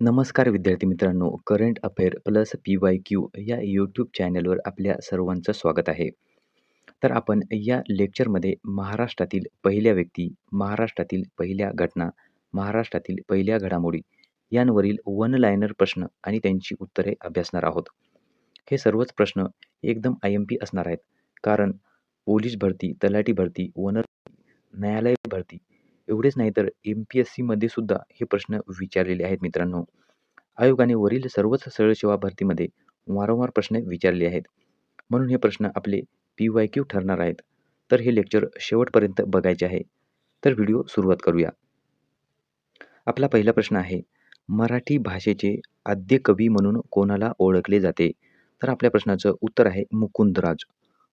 नमस्कार विद्यार्थी मित्रांनो current affair plus P Y Q या यूट्यूब चॅनलवर आपल्या सर्वांचं स्वागत आहे. तर आपण या लेक्चरमध्ये महाराष्ट्रातील पहिल्या व्यक्ती महाराष्ट्रातील पहिल्या घटना महाराष्ट्रातील पहिल्या घडामोडी यांवरील वन लायनर प्रश्न आणि त्यांची उत्तरे अभ्यासणार आहोत. हे सर्वच प्रश्न एकदम आय एम पी असणार आहेत. कारण पोलीस भरती तलाठी भरती वन न्यायालय भरती एवढेच नाही तर एम पी एस सीमध्ये सुद्धा हे प्रश्न विचारलेले आहेत मित्रांनो. आयोगाने वरील सर्वच सरळ सेवा भरतीमध्ये वारंवार प्रश्न विचारले आहेत. म्हणून हे प्रश्न आपले पी वाय क्यू ठरणार आहेत. तर हे लेक्चर शेवटपर्यंत बघायचे आहे. तर व्हिडिओ सुरुवात करूया. आपला पहिला प्रश्न आहे मराठी भाषेचे आद्य कवी म्हणून कोणाला ओळखले जाते? तर आपल्या प्रश्नाचं उत्तर आहे मुकुंदराज.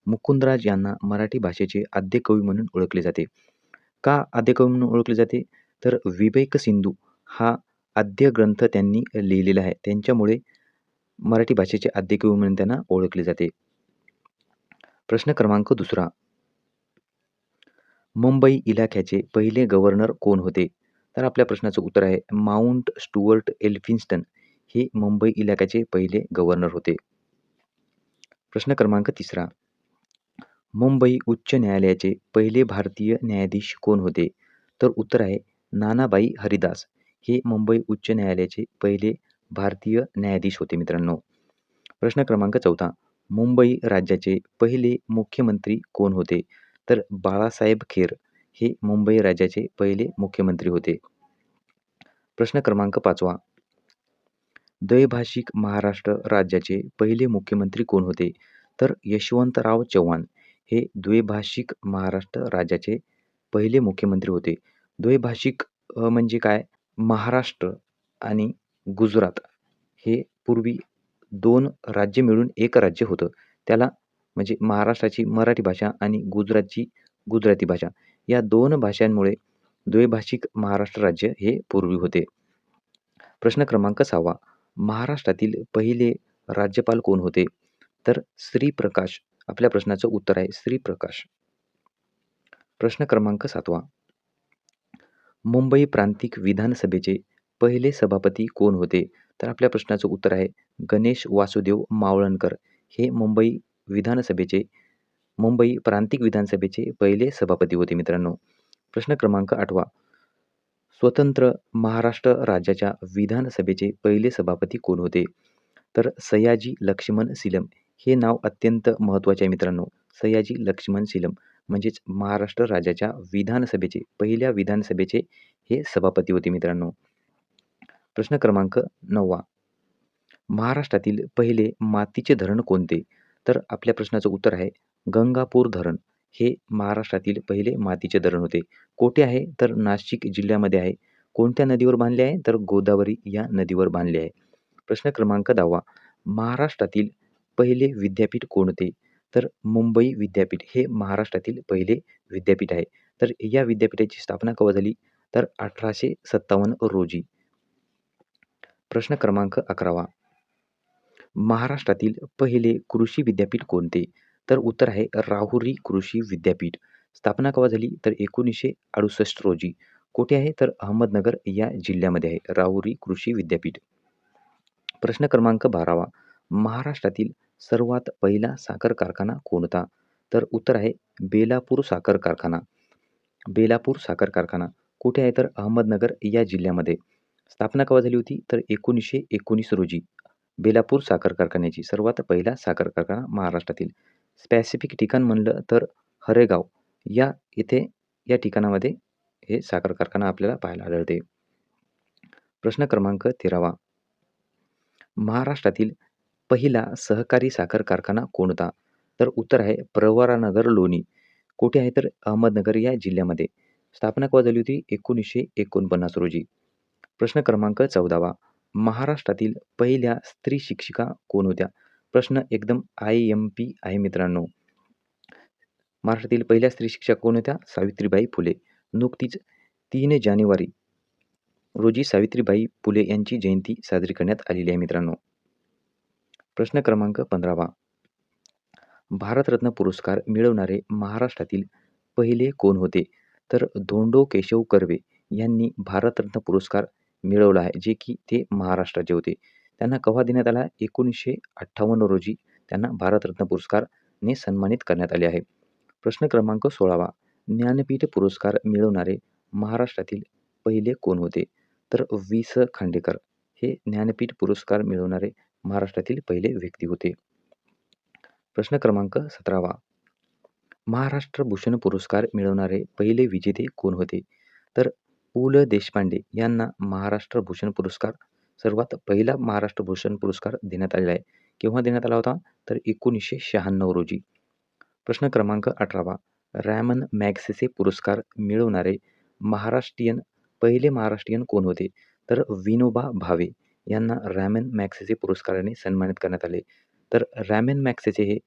मुकुंदराज यांना मराठी भाषेचे आद्य कवी म्हणून ओळखले जाते. का आद्यकवी म्हणून ओळखले जाते? तर विवेक सिंधू हा आद्य ग्रंथ त्यांनी लिहिलेला आहे. त्यांच्यामुळे मराठी भाषेचे आद्यकवी म्हणून त्यांना ओळखले जाते. प्रश्न क्रमांक दुसरा. मुंबई इलाख्याचे पहिले गव्हर्नर कोण होते? तर आपल्या प्रश्नाचं उत्तर आहे माउंट स्टुअर्ट एल्फिन्स्टन. हे मुंबई इलाख्याचे पहिले गव्हर्नर होते. प्रश्न क्रमांक तिसरा. मुंबई उच्च न्यायालयाचे पहिले भारतीय न्यायाधीश कोण होते? तर उत्तर आहे नानाबाई हरिदास. हे मुंबई उच्च न्यायालयाचे पहिले भारतीय न्यायाधीश होते मित्रांनो. प्रश्न क्रमांक चौथा. मुंबई राज्याचे पहिले मुख्यमंत्री कोण होते? तर बाळासाहेब खेर हे मुंबई राज्याचे पहिले मुख्यमंत्री होते. प्रश्न क्रमांक पाचवा. द्वैभाषिक महाराष्ट्र राज्याचे पहिले मुख्यमंत्री कोण होते? तर यशवंतराव चव्हाण. हे द्वैभाषिक महाराष्ट्र राज्याचे पहिले मुख्यमंत्री होते. द्वैभाषिक म्हणजे काय? महाराष्ट्र आणि गुजरात हे पूर्वी दोन राज्य मिळून एक राज्य होतं. त्याला म्हणजे महाराष्ट्राची मराठी भाषा आणि गुजरातची गुजराती भाषा. या दोन भाषांमुळे द्वैभाषिक महाराष्ट्र राज्य हे पूर्वी होते. प्रश्न क्रमांक सहावा. महाराष्ट्रातील पहिले राज्यपाल कोण होते? तर श्रीप्रकाश आपल्या प्रश्नाचं उत्तर आहे श्रीप्रकाश प्रश्न क्रमांक सातवा. मुंबई प्रांतिक विधानसभेचे पहिले सभापती कोण होते? तर आपल्या प्रश्नाचं उत्तर आहे गणेश वासुदेव मावळणकर. हे मुंबई विधानसभेचे मुंबई प्रांतिक विधानसभेचे पहिले सभापती होते मित्रांनो. प्रश्न क्रमांक आठवा. स्वतंत्र महाराष्ट्र राज्याच्या विधानसभेचे पहिले सभापती कोण होते? तर सयाजी लक्ष्मण सिलम. हे नाव अत्यंत महत्त्वाचे आहे मित्रांनो. सयाजी लक्ष्मण सिलम म्हणजेच महाराष्ट्र राज्याच्या विधानसभेचे पहिल्या विधानसभेचे हे सभापती होते मित्रांनो. प्रश्न क्रमांक नववा. महाराष्ट्रातील पहिले मातीचे धरण कोणते? तर आपल्या प्रश्नाचं उत्तर आहे गंगापूर धरण. हे महाराष्ट्रातील पहिले मातीचे धरण होते. कोठे आहे? तर नाशिक जिल्ह्यामध्ये आहे. कोणत्या नदीवर बांधले आहे? तर गोदावरी या नदीवर बांधले आहे. प्रश्न क्रमांक दहावा. महाराष्ट्रातील पहिले विद्यापीठ कोणते तर मुंबई विद्यापीठ हे महाराष्ट्रातील पहिले विद्यापीठ आहे. तर या विद्यापीठाची स्थापना केव्हा झाली? तर अठराशे सत्तावन्न रोजी. प्रश्न क्रमांक अकरावा. महाराष्ट्रातील पहिले कृषी विद्यापीठ कोणते? तर उत्तर आहे राहुरी कृषी विद्यापीठ. स्थापना केव्हा झाली? तर एकोणीसशे अडुसष्ट रोजी. कोठे आहे? तर अहमदनगर या जिल्ह्यामध्ये आहे. राहुरी कृषी विद्यापीठ. प्रश्न क्रमांक बारावा. महाराष्ट्रातील सर्वात पहिला साखर कारखाना कोणता? तर उत्तर आहे बेलापूर साखर कारखाना. बेलापूर साखर कारखाना कुठे आहे? तर अहमदनगर या जिल्ह्यामध्ये. स्थापना केव्हा झाली होती? तर एकोणीसशे एकोणीस रोजी. बेलापूर साखर कारखान्याची सर्वात पहिला साखर कारखाना महाराष्ट्रातील. स्पॅसिफिक ठिकाण म्हणलं तर हरेगाव. या इथे या ठिकाणामध्ये हे साखर कारखाना आपल्याला पाहायला आढळते. प्रश्न क्रमांक तेरावा. महाराष्ट्रातील पहिला सहकारी साखर कारखाना कोणता? तर उत्तर आहे प्रवरानगर लोणी. कुठे आहे तर अहमदनगर या जिल्ह्यामध्ये. स्थापना केव्हा झाली होती? एकोणीसशे एकोणपन्नास रोजी. प्रश्न क्रमांक चौदावा. महाराष्ट्रातील पहिल्या स्त्री शिक्षिका कोण होत्या? प्रश्न एकदम आय एम पी आहे मित्रांनो. महाराष्ट्रातील पहिल्या स्त्री शिक्षक कोण होत्या? सावित्रीबाई फुले. नुकतीच तीन जानेवारी रोजी सावित्रीबाई फुले यांची जयंती साजरी करण्यात आलेली आहे मित्रांनो. प्रश्न क्रमांक पंधरावा भारतरत्न पुरस्कार मिळवणारे महाराष्ट्रातील पहिले कोण होते तर धोंडो केशव कर्वे यांनी भारतरत्न पुरस्कार मिळवला आहे, जे की ते महाराष्ट्राचे होते. त्यांना कवा देण्यात आला? 1958 रोजी त्यांना भारतरत्न पुरस्कारने सन्मानित करण्यात आले आहे. प्रश्न क्रमांक 16वा ज्ञानपीठ पुरस्कार मिळवणारे महाराष्ट्रातील पहिले कोण होते? तर वि. स. खांडेकर हे ज्ञानपीठ पुरस्कार मिळवणारे महाराष्ट्रातील पहिले व्यक्ती होते. प्रश्न क्रमांक 17वा महाराष्ट्र भूषण पुरस्कार मिळवणारे पहिले विजेते कोण होते? तर पु. ल. देशपांडे यांना महाराष्ट्र भूषण पुरस्कार सर्वात पहिला महाराष्ट्र भूषण पुरस्कार देण्यात आलेला आहे. केव्हा देण्यात आला होता? तर 1996 रोजी. प्रश्न क्रमांक 18वा रॅमन मॅग्सेसे पुरस्कार मिळवणारे महाराष्ट्रीयन पहिले महाराष्ट्रीयन कोण होते? तर विनोबा भावे यांना रॅमेन मॅक्सेसे पुरस्काराने सन्मानित करण्यात आले. तर रॅमेन मॅक्सेसे हे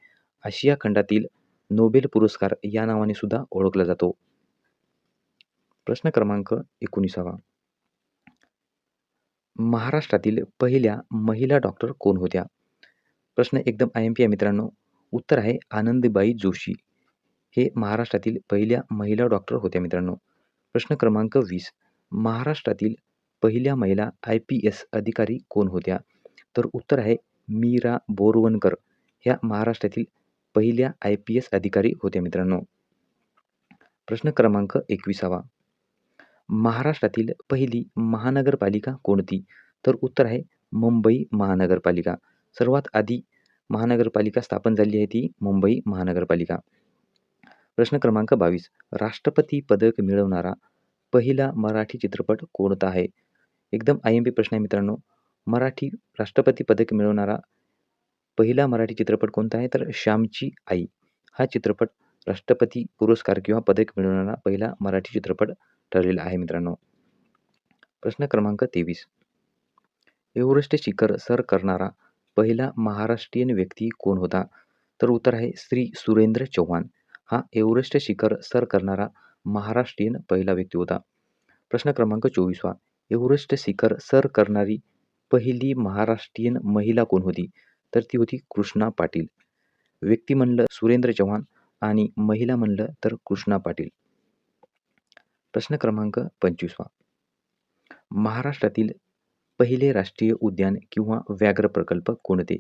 आशिया खंडातील नोबेल पुरस्कार या नावाने सुद्धा ओळखला जातो. प्रश्न क्रमांक 19वा महाराष्ट्रातील पहिल्या महिला डॉक्टर कोण होत्या? प्रश्न एकदम आय-एम-पी आहे मित्रांनो. उत्तर आहे आनंदीबाई जोशी. हे महाराष्ट्रातील पहिल्या महिला डॉक्टर होत्या मित्रांनो. प्रश्न क्रमांक वीस महाराष्ट्रातील पहिल्या महिला आय-पी-एस अधिकारी कोण होत्या? तर उत्तर आहे मीरा बोरवणकर ह्या महाराष्ट्रातील पहिल्या आय-पी-एस अधिकारी होत्या मित्रांनो. प्रश्न क्रमांक 21वा महाराष्ट्रातील पहिली महानगरपालिका कोणती? तर उत्तर आहे मुंबई महानगरपालिका. सर्वात आधी महानगरपालिका स्थापन झाली आहे ती मुंबई महानगरपालिका. प्रश्न क्रमांक 22 राष्ट्रपती पदक मिळवणारा पहिला मराठी चित्रपट कोणता आहे? एकदम आय-एम-पी प्रश्न आहे मित्रांनो. मराठी राष्ट्रपती पदक मिळवणारा पहिला मराठी चित्रपट कोणता आहे? तर श्यामची आई हा चित्रपट राष्ट्रपती पुरस्कार किंवा पदक मिळवणारा पहिला मराठी चित्रपट ठरलेला आहे मित्रांनो. प्रश्न क्रमांक 23 एव्हरेस्ट शिखर सर करणारा पहिला महाराष्ट्रीयन व्यक्ती कोण होता? तर उत्तर आहे श्री सुरेंद्र चौहान. हा एव्हरेस्ट शिखर सर करणारा महाराष्ट्रीयन पहिला व्यक्ती होता. प्रश्न क्रमांक 24वा एव्हरेस्ट शिखर सर करणारी पहिली महाराष्ट्रीयन महिला कोण होती? तर ती होती कृष्णा पाटील. व्यक्ती म्हणलं सुरेंद्र चव्हाण आणि महिला म्हणलं तर कृष्णा पाटील. प्रश्न क्रमांक 25वा महाराष्ट्रातील पहिले राष्ट्रीय उद्यान किंवा व्याघ्र प्रकल्प कोणते?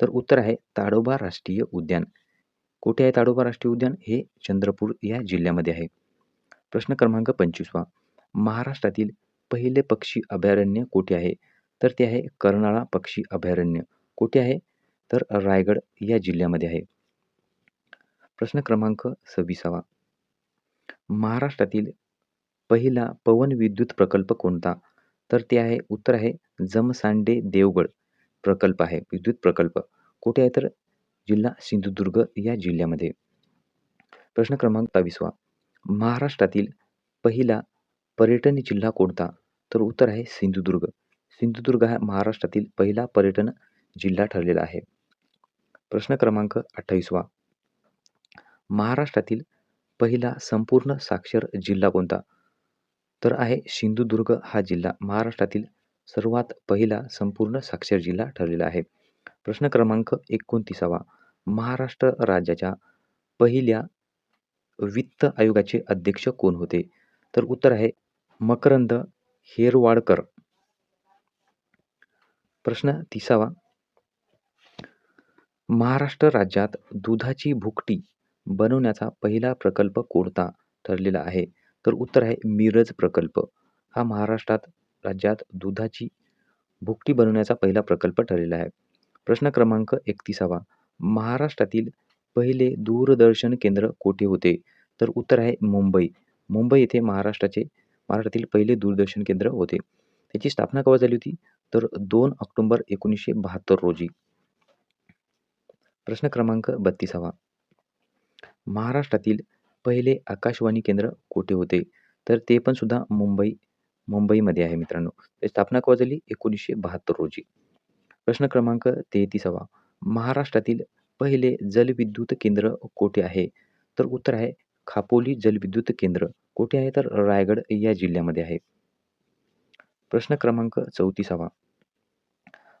तर उत्तर आहे ताडोबा राष्ट्रीय उद्यान. कुठे आहे ताडोबा राष्ट्रीय उद्यान? हे चंद्रपूर या जिल्ह्यामध्ये आहे. प्रश्न क्रमांक 25वा महाराष्ट्रातील पहिले पक्षी अभयारण्य कोठे आहे? तर ते आहे कर्नाळा पक्षी अभयारण्य. कुठे आहे? तर रायगड या जिल्ह्यामध्ये आहे. प्रश्न क्रमांक 26वा महाराष्ट्रातील पहिला पवन विद्युत प्रकल्प कोणता? तर ते आहे उत्तर आहे जमसांडे देवगड प्रकल्प आहे विद्युत प्रकल्प. कुठे आहे? तर जिल्हा सिंधुदुर्ग या जिल्ह्यामध्ये. प्रश्न क्रमांक 27वा महाराष्ट्रातील पहिला पर्यटन जिल्हा कोणता? तर उत्तर आहे सिंधुदुर्ग. सिंधुदुर्ग हा महाराष्ट्रातील पहिला पर्यटन जिल्हा ठरलेला आहे. प्रश्न क्रमांक 28वा महाराष्ट्रातील पहिला संपूर्ण साक्षर जिल्हा कोणता? तर आहे सिंधुदुर्ग हा जिल्हा महाराष्ट्रातील सर्वात पहिला संपूर्ण साक्षर जिल्हा ठरलेला आहे. प्रश्न क्रमांक 29वा महाराष्ट्र राज्याच्या पहिल्या वित्त आयोगाचे अध्यक्ष कोण होते? तर उत्तर आहे मकरंद हेरवाडकर. प्रश्न 30वा महाराष्ट्र राज्यात दुधाची भुकटी बनवण्याचा पहिला प्रकल्प कोणता ठरलेला आहे? तर उत्तर आहे मिरज प्रकल्प. हा महाराष्ट्रात राज्यात दुधाची भुकटी बनवण्याचा पहिला प्रकल्प ठरलेला आहे. प्रश्न क्रमांक 31वा महाराष्ट्रातील पहिले दूरदर्शन केंद्र कोठे होते? तर उत्तर आहे मुंबई. मुंबई येथे महाराष्ट्राचे महाराष्ट्रातील पहिले दूरदर्शन केंद्र होते. त्याची स्थापना केव्हा झाली होती? तर दोन ऑक्टोंबर एकोणीसशे बहात्तर रोजी. प्रश्न क्रमांक 32वा महाराष्ट्रातील पहिले आकाशवाणी केंद्र कोठे होते? तर ते पण सुद्धा मुंबई मुंबईमध्ये आहे मित्रांनो. त्याची स्थापना केव्हा झाली? 1972 रोजी. प्रश्न क्रमांक 33वा महाराष्ट्रातील पहिले जलविद्युत केंद्र कोठे आहे? तर उत्तर आहे खापोली जलविद्युत केंद्र. कुठे आहे? तर रायगड या जिल्ह्यामध्ये आहे. प्रश्न क्रमांक 34वा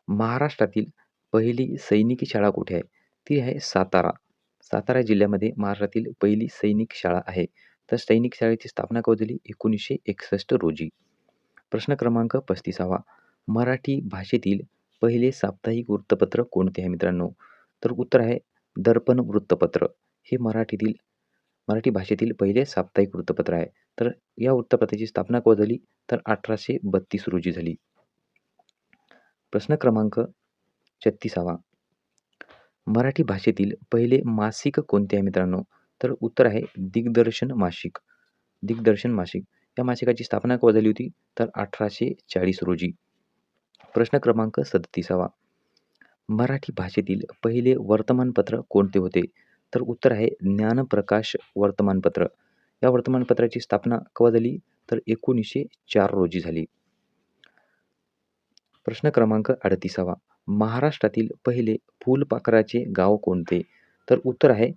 महाराष्ट्रातील पहिली सैनिकी शाळा कुठे आहे? ती आहे सातारा. सातारा जिल्ह्यामध्ये महाराष्ट्रातील पहिली सैनिक शाळा आहे. तर सैनिक शाळेची स्थापना कधी झाली? 1961 रोजी. प्रश्न क्रमांक पस्तीसावा मराठी भाषेतील पहिले साप्ताहिक वृत्तपत्र कोणते आहे मित्रांनो तर उत्तर आहे दर्पण वृत्तपत्र हे मराठीतील मराठी भाषेतील पहिले साप्ताहिक वृत्तपत्र आहे. तर या वृत्तपत्राची स्थापना कोण झाली? तर अठराशे बत्तीस रोजी झाली. प्रश्न क्रमांक छत्तीसावा. मराठी भाषेतील पहिले मासिक कोणते आहे मित्रांनो? तर उत्तर आहे दिग्दर्शन मासिक. दिग्दर्शन मासिक. या मासिकाची स्थापना केव्हा झाली होती? तर अठराशे चाळीस रोजी. प्रश्न क्रमांक सदतीसावा. मराठी भाषेतील पहिले वर्तमानपत्र कोणते होते? तर उत्तर आहे ज्ञानप्रकाश वर्तमानपत्र. या वर्तमानपत्राची स्थापना केव्हा झाली? तर एकोणीसशे चार रोजी झाली. प्रश्न क्रमांक अडतीसावा. महाराष्ट्रातील पहिले फुलपाखराचे गाव कोणते? तर उत्तर आहे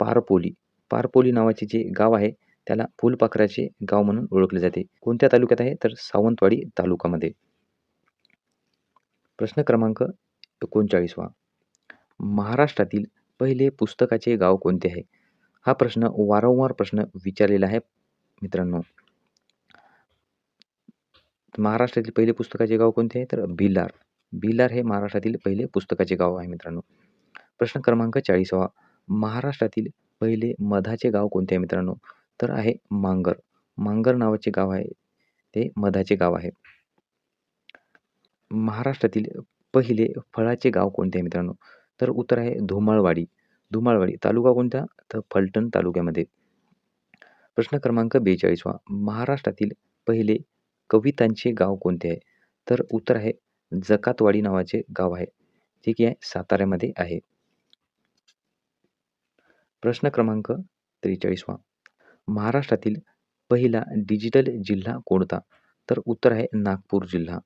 पारपोली. पारपोली नावाचे जे गाव आहे त्याला फुलपाखराचे गाव म्हणून ओळखले जाते. कोणत्या तालुक्यात आहे? तर सावंतवाडी तालुक्यामध्ये प्रश्न क्रमांक एकोणचाळीसवा. महाराष्ट्रातील पहिले पुस्तकाचे गाव कोणते आहे? हा प्रश्न वारंवार प्रश्न विचारलेला आहे मित्रांनो. महाराष्ट्रातील पहिले पुस्तकाचे गाव कोणते आहे? तर भिलार भिलार हे महाराष्ट्रातील पहिले पुस्तकाचे गाव आहे मित्रांनो. प्रश्न क्रमांक चाळीसावा. महाराष्ट्रातील पहिले मधाचे गाव कोणते आहे मित्रांनो? तर आहे मांगर. मांगर नावाचे गाव आहे. ते मधाचे गाव आहे. महाराष्ट्रातील पहिले फळाचे गाव कोणते आहे मित्रांनो? तर उत्तर आहे धुमाळवाडी. धुमाळवाडी तालुका कोणता? तर फलटण तालुक्यामध्ये. प्रश्न क्रमांक बेचाळीसवा महाराष्ट्रातील पहिले कवितांचे गाव कोणते आहे? तर उत्तर आहे जकातवाडी नावाचे गाव आहे जे की आहे साताऱ्यामध्ये आहे. प्रश्न क्रमांक त्रेचाळीसवा महाराष्ट्रातील पहिला डिजिटल जिल्हा कोणता? तर उत्तर आहे नागपूर जिल्हा.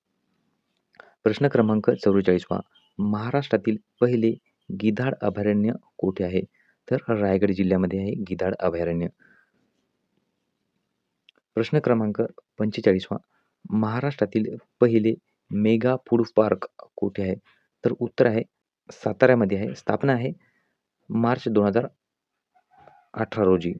प्रश्न क्रमांक चौवेचाळीसवा महाराष्ट्रातील पहिले गिधाड अभयारण्य कोठे आहे? तर रायगड जिल्ह्यामध्ये आहे गिधाड अभयारण्य. प्रश्न क्रमांक पंचेचाळीसवा महाराष्ट्रातील पहिले मेगा फूड पार्क कुठे आहे? तर उत्तर आहे साताऱ्यामध्ये आहे. स्थापना आहे मार्च दोन हजार अठरा रोजी.